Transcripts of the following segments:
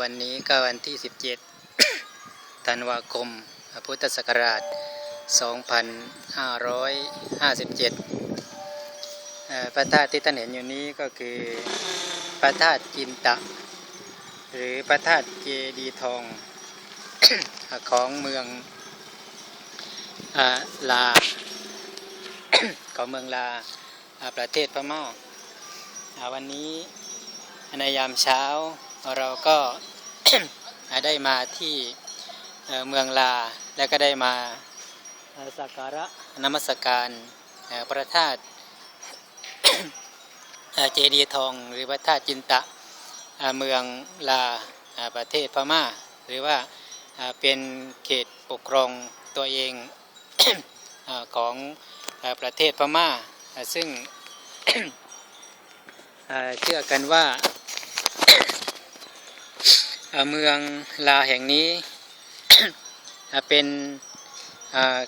วันนี้ก็วันที่ 17 ธันวาคม พุทธศักราช 2557 พระธาตุที่ท่านเห็นอยู่นี้ก็คือพระธาตุจินตะ หรือพระธาตุเจดีทองของเมืองอลา ของเมืองลาประเทศพม่าวันนี้ในยามเช้า เราก็ได้มาที่เเมืองลา แล้วก็ได้มาสักการะนมัสการพระธาตุเจดีย์ทอง หรือพระธาตุจินตะเมืองลาประเทศพม่า หรือว่าเป็นเขตปกครองตัวเองของประเทศพม่าอ่าซึ่งเชื่อกันว่า เมืองลาแห่งนี้ เป็น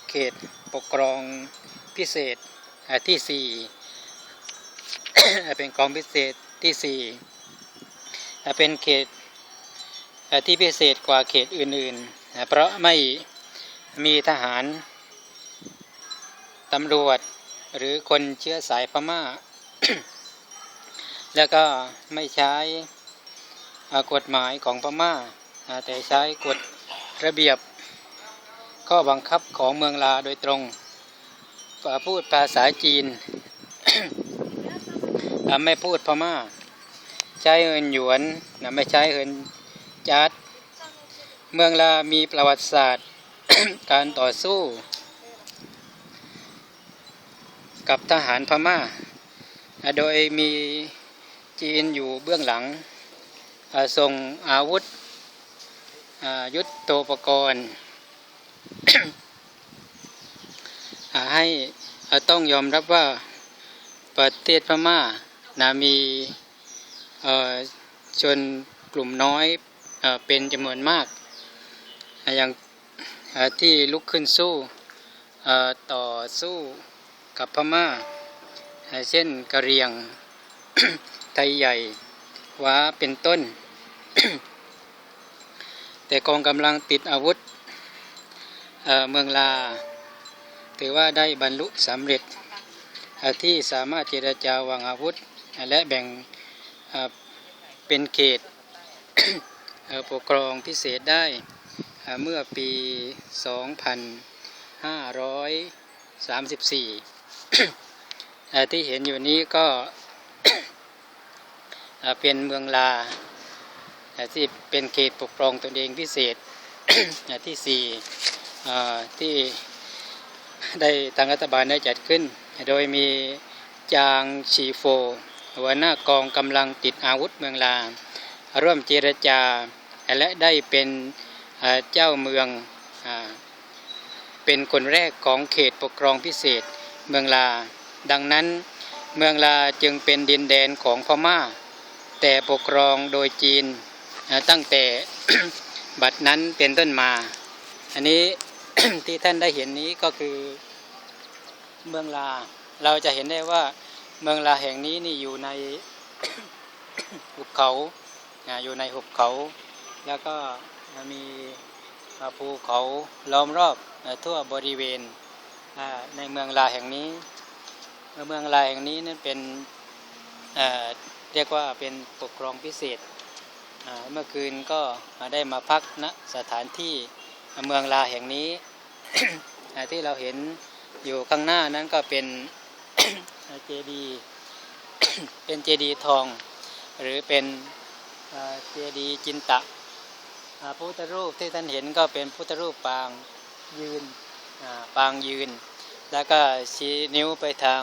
เขตปกครองพิเศษที่สี่เป็นกองพิเศษที่สี่เป็นเขตที่พิเศษกว่าเขตอื่นๆ เพราะไม่มีทหารตำรวจหรือคนเชื้อสายพม่า แล้วก็ไม่ใช้ กฎหมายของพม่าอ่า แต่ใช้กฎระเบียบข้อบังคับของเมืองลาโดยตรงพูดภาษาจีน ไม่พูดพม่า ใช้เงินหยวนนะไม่ใช้เงินจัดเมืองลามีประวัติศาสตร์การต่อสู้ กับทหารพม่าอ่าโดยมีจีนอยู่เบื้องหลัง ส่งอาวุธยุทโธปกรณ์ให้ต้องยอมรับว่าประเทศพม่านะมีชนกลุ่มน้อยเอ่อเป็นจำนวนมาก อย่างที่ลุกขึ้นสู้ต่อสู้กับพม่าอ่าเช่นกะเหรียงไทยใหญ่ ว้าเป็นต้น แต่กองกำลังติดอาวุธเเมืองลา ถือว่าได้บรรลุสำเร็จที่สามารถเจรจาวางอาวุธ และแบ่งเป็นเขตปกครองพิเศษได้เมื่อปี 2534 ที่เห็นอยู่นี้ก็ เป็นเมืองลาที่เป็นเขตปกครองตนเองพิเศษที่สี่ที่ได้ทางรัฐบาลได้จัดขึ้น โดยมีจางชีโฟหัวหน้ากองกำลังติดอาวุธเมืองลา ร่วมเจรจา และได้เป็นเจ้าเมืองอเป็นคนแรกของเขตปกครองพิเศษเมืองลา ดังนั้นเมืองลาจึงเป็นดินแดนของพม่า แต่ปกครองโดยจีนตั้งแต่บัดนั้นเป็นต้นมา อันนี้ที่ท่านได้เห็นนี้ก็คือเมืองลา เราจะเห็นได้ว่าเมืองลาแห่งนี้นี่อยู่ในหุบเขาอยู่ในหุบเขา แล้วก็มีภูเขาล้อมรอบทั่วบริเวณในเมืองลาแห่งนี้ เมืองลาแห่งนี้นั้นเป็น เรียกว่าเป็นปกครองพิเศษ เมื่อคืนก็ได้มาพักณสถานที่เมืองลาแห่งนี้ ที่เราเห็นอยู่ข้างหน้านั้นก็เป็นเจดีเป็นเจดีทอง หรือเป็นเจดีจินตะพุทธรูปที่ท่านเห็นก็เป็นพุทธรูปปางยืนปางยืน แล้วก็ชี้นิ้วไปทาง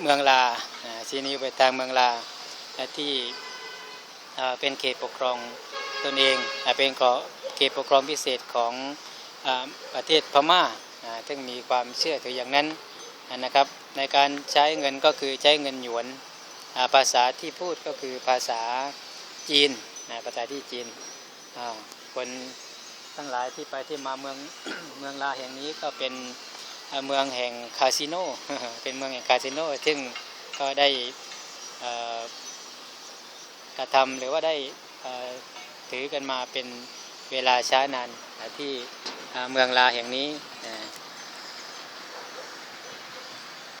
เมืองลาชี้นิ้วไปทางเมืองลา อ่าที่เป็นเขตปกครองตนเองเป็นเขตปกครองพิเศษของอประเทศพม่าอ่าซึ่งมีความเชื่อถืออย่างนั้นนะครับ ในการใช้เงินก็คือใช้เงินหยวนภาษาที่พูดก็คือภาษาจีนนะภาษาที่จีนคนทั้งหลายที่ไปที่มาเมืองเมืองลาแห่งนี้ก็เป็นเมืองแห่งคาสิโนเป็นเมืองแห่งคาสิโนซึ่งก็ได้อ่อ กระทำหรือว่าได้ถือกันมาเป็นเวลาช้านานที่เมืองลาแห่งนี้